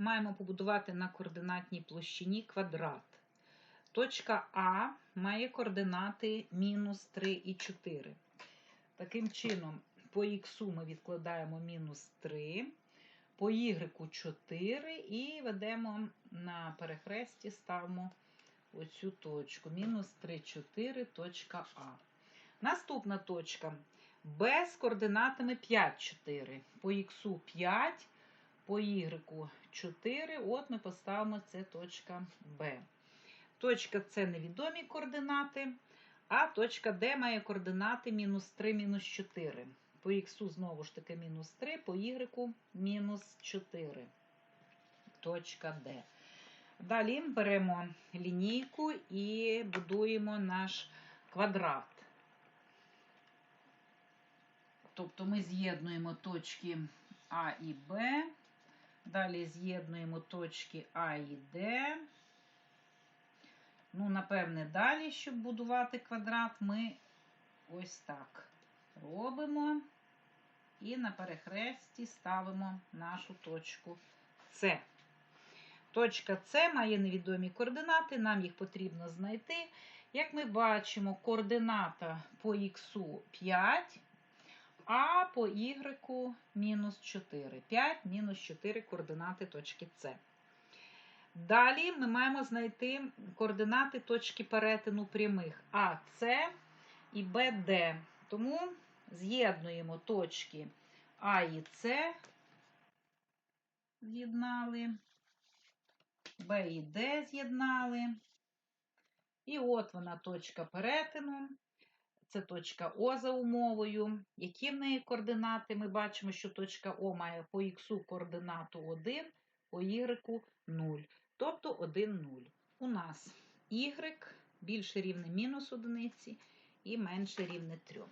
маємо побудувати на координатній площині квадрат. Точка А має координати мінус 3 і 4. Таким чином, по х ми відкладаємо мінус 3, по y 4 і ведемо на перехресті, ставимо оцю точку. Мінус 3, 4, точка А. Наступна точка Б з координатами 5, 4. По х 5, по y 4. От ми поставимо це точка Б. Точка С невідомі координати, а точка Д має координати мінус 3, мінус 4. По х знову ж таки мінус 3, по y мінус 4. Точка Д. Далі беремо лінійку і будуємо наш квадрат. Тобто ми з'єднуємо точки А і Б, далі з'єднуємо точки А і Д. Ну, напевне, далі, щоб будувати квадрат, ми ось так робимо і на перехресті ставимо нашу точку С. Точка С має невідомі координати, нам їх потрібно знайти. Як ми бачимо, координата по х 5, а по y мінус 4. 5 мінус 4 координати точки С. Далі ми маємо знайти координати точки перетину прямих АС і БД. Тому з'єднуємо точки А і С, з'єднали, Б і Д з'єднали. І от вона точка перетину. Це точка О за умовою. Які в неї координати? Ми бачимо, що точка О має по х координату 1, по y 0. Тобто 1, 0. У нас y більше рівне мінус одиниці і менше рівне 3.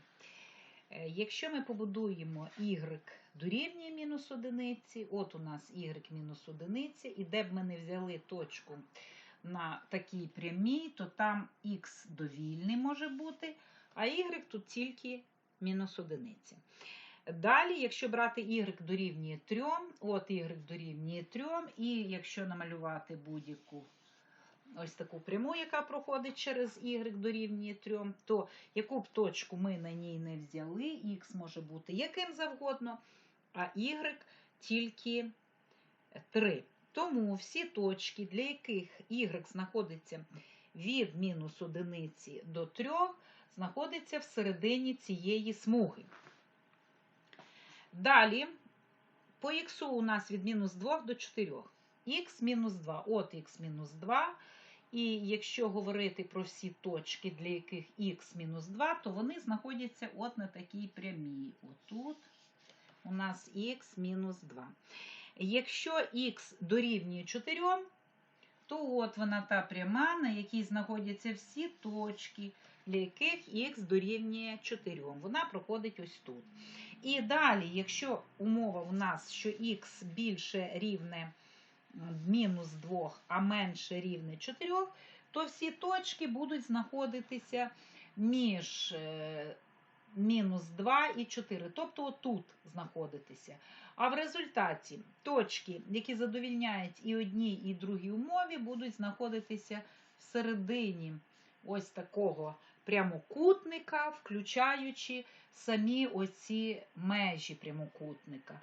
Якщо ми побудуємо y дорівнює мінус одиниці, от у нас y мінус одиниця, і де б ми не взяли точку на такій прямій, то там х довільний може бути, а y тут тільки мінус одиниця. Далі, якщо брати y дорівнює 3, от y дорівнює 3, і якщо намалювати будь-яку ось таку пряму, яка проходить через y дорівнює 3, то яку б точку ми на ній не взяли, x може бути яким завгодно, а y тільки 3. Тому всі точки, для яких y знаходиться від мінус одиниці до 3, знаходиться всередині цієї смуги. Далі, по х у нас від мінус 2 до 4. х мінус 2, от х мінус 2. І якщо говорити про всі точки, для яких х мінус 2, то вони знаходяться от на такій прямій. Отут у нас х мінус 2. Якщо х дорівнює 4, то от вона та пряма, на якій знаходяться всі точки, для яких х дорівнює 4. Вона проходить ось тут. І далі, якщо умова у нас, що х більше рівне мінус 2, а менше рівне 4, то всі точки будуть знаходитися між мінус 2 і 4, тобто отут знаходитися. А в результаті точки, які задовільняють і одній, і другій умові, будуть знаходитися всередині ось такого прямокутника, включаючи самі оці межі прямокутника.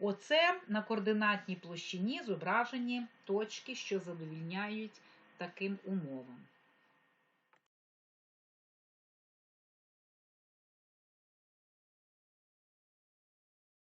Оце на координатній площині зображені точки, що задовільняють таким умовам.